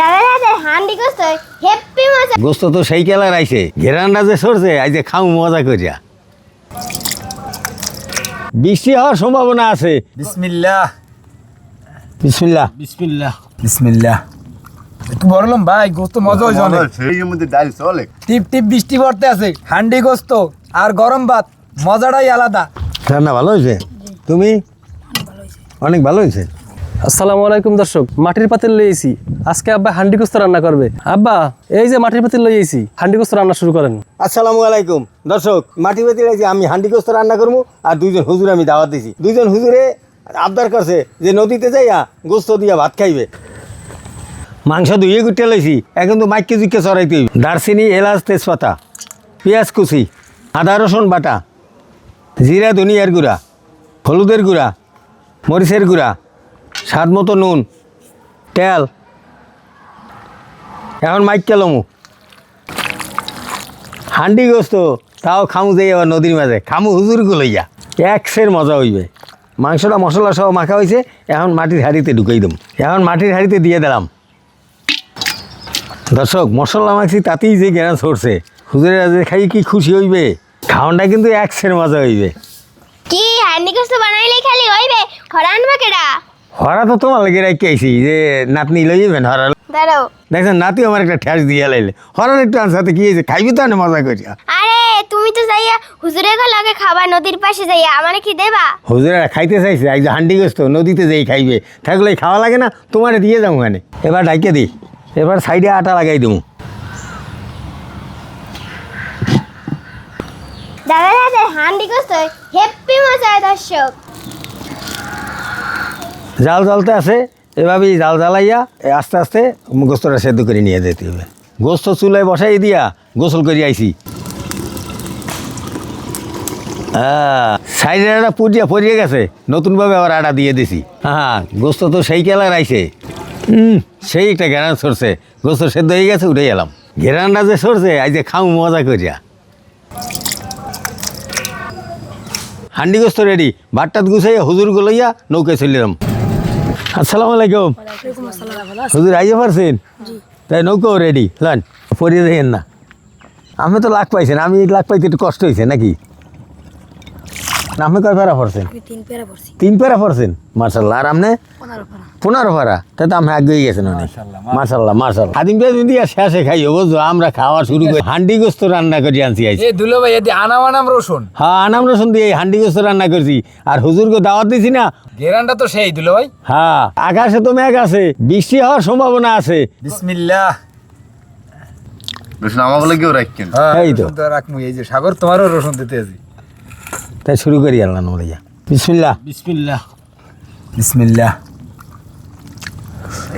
দাদা দাদা হান্ডি গোস্ত হেপ্পি মজা। গোস্ত তো সেই কেলার আইছে। ঘেরানটা যে সরছে আই যে খাও মজা করিয়া। বৃষ্টি হওয়ার সম্ভাবনা আছে। বিসমিল্লাহ। বিসমিল্লাহ। বিসমিল্লাহ। বিসমিল্লাহ। একটু বললাম ভাই গোস্ত মজা হয়েছে অনেক। সেই মধ্যে ডাল চলে। টিপ টিপ বৃষ্টি পড়তে আছে হান্ডি গোস্ত আর গরম ভাত মজাটাই আলাদা। রান্না ভালো হয়েছে? তুমি? অনেক ভালো হয়েছে? আসসালামু আলাইকুম দর্শক, মাটির পাতিল লইয়েছি আজকে আব্বা হান্ডি গোস্ত রান্না করবে। আব্বা, এই যে মাটির পাতিল লইয়েছি হান্ডি গোস্ত রান্না শুরু করেন। আসসালামু আলাইকুম। দর্শক মাটি বাতি লাগছে আমি হান্ডি গোস্ত রান্না করব আর দুইজন হুজুর আমি দাওয়াত দিছি। দুইজন হুজুরে আবদার করছে যে নদীতে যাইয়া গোস্ত দিয়া ভাত খাইবে। মাংস ধুয়ে গুটে লাইছি, এখন তো মাইকে জুইকে চড়াইতে দারচিনি, এলাচ, তেজপাতা, পেঁয়াজ কুচি, আদা, রসুন বাটা, জিরা, ধনিয়ার গুঁড়া, হলুদের গুঁড়া, মরিচের গুঁড়া স্বাদ মতো নুন, তেল। এখন মাইক কেলমু হান্ডি গোস্ত, তাও খামু যাই আবার নদীর মাঝে। খামু হুজুরকে লইয়া। একসের মজা হইবে। মাংসটা মশলা সহ মাখা হয়েছে এখন মাটির হাঁড়িতে ঢুকাই দিম। এখন মাটির হাঁড়িতে দিয়ে দিলাম। দর্শক, মশলা মাখছি তাতেই যে জ্ঞান ছড়ছে। হুজুরেরা যে খাই কি খুশি হইবে? খাওয়ানটা কিন্তু একসের মজা হইবে। কি, হান্ডি গোস্ত বানাইলেই খালি হইবে? খরা আনবে কেডা? হরা তো তোমার লাগে রাখি আইছি যে নাতনি লই যাবেন হরা দাঁড়াও। দেখছেন নাতি আমার একটা ঠ্যাস দিয়ে লাইলে। হরার একটু আনসাতে কি হয়েছে? খাইবি তো আনে মজা করিয়া। আরে তুমি তো যাইয়া হুজুরের লাগে খাবা নদীর পাশে যাইয়া। আমারে কি দেবা? হুজুরেরা খাইতে চাইছে আজ হান্ডি গোস্ত নদীতে যাই খাইবে। থাকলে খাওয়া লাগে না তোমার দিয়ে যাব ওখানে এবার ডাইকে দিই এবার সাইডে আটা লাগাই দেবো দাদা দাদা হান্ডি গোস্ত হেপ্পি মজা দর্শক। জাল জ্বলতে আছে, এভাবেই জাল জ্বালাইয়া আস্তে আস্তে গোস্তটা সেদ্ধ করে নিয়ে যেতে হবে। গোস্ত চুলায় বসাই দিয়া গোসল করে আইছি। সাইডের একটা পুড়িয়া পরিয়ে গেছে, নতুনভাবে আবার আটা দিয়ে দিছি। হ্যাঁ গোস্ত তো সেই কেলার আইছে। হুম সেই একটা ঘেরান সরছে, গোস্ত সেদ্ধ হয়ে গেছে, উঠে গেলাম ঘেরানটা যে সরছে, আজ যে খাও মজা করিয়া। হান্ডি গোস্ত রেডি, ভাতটাত গুছাইয়া হুজুর লইয়া নৌকায় চলিলাম। আসসালামু আলাইকুম। হুজুর আইজে পারছেন? তাই নৌকো রেডি লান পরিয়ে দেখেন না। আমি তো লাখ পাইছেন আমি লাখ পাইতে একটু কষ্ট হয়েছে নাকি? আপনি কয় পড়ছেন? তিন পেরা পড়ছেন? মার্শাল্লাহ আর আপনি? পনেরো পেরা তো আমি আগে গেছেন অনেক। মার্শাল্লাহ মার্শাল্লাহ আদিম পেয়ে যদি শেষে খাইও বুঝছ? আমরা খাওয়া শুরু করি। হান্ডি গোস্ত রান্না করে আনছি আইছি এ দুলো ভাই এদি আনাম আনাম রসুন। হ্যাঁ আনাম রসুন দিয়ে হান্ডি গোস্ত রান্না করছি। আর হুজুরকে দাওয়াত দিছি না। গেরানটা তো সেই দুলো ভাই। হ্যাঁ আকাশে তো মেঘ আছে বৃষ্টি হওয়ার সম্ভাবনা আছে। বিসমিল্লাহ। রসুন আমার বলে কেউ রাখছেন হ্যাঁ এই তো। রাখমু। এই যে সাগর তোমারও রসুন দিতে আছি। তাই শুরু করি আল্লাহ নড়িয়া বিসমিল্লাহ। বিসমিল্লাহ। বিসমিল্লাহ।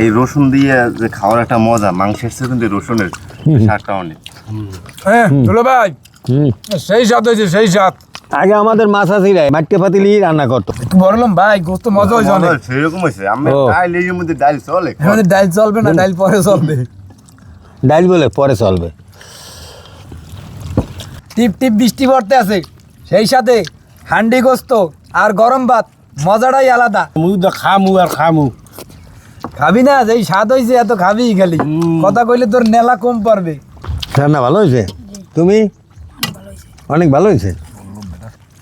এই রসুন দিয়ে যে খাওয়ার একটা মজা মাংসের সাথে কিন্তু রসুনের স্বাদটা অনেক হ্যাঁ ভাই সেই স্বাদ হয়েছে সেই স্বাদ। আগে আমাদের মাছ মাটকে পাতিলি রান্না করতো। একটু বললাম ভাই গোস্ত মজা হয়েছে অনেক। সেরকম হয়েছে। আমি ডাল এই মধ্যে ডাল চলে। আমাদের ডাইল চলবে না ডাইল পরে চলবে। ডাইল বলে পরে চলবে। টিপ টিপ বৃষ্টি পড়তে আছে। সেই সাথে হান্ডি গোস্ত আর গরম ভাত মজাটাই আলাদা। মুই তো খামু আর খামু। খাবি না যেই স্বাদ হয়েছে এত খাবি খালি। কথা কইলে তোর নেলা কম পারবে। রান্না ভালো হয়েছে তুমি? অনেক ভালো হয়েছে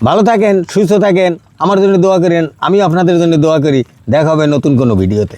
ভালো থাকেন সুস্থ থাকেন আমার জন্য দোয়া করেন আমি আপনাদের জন্য দোয়া করি। দেখা হবে নতুন কোনো ভিডিওতে।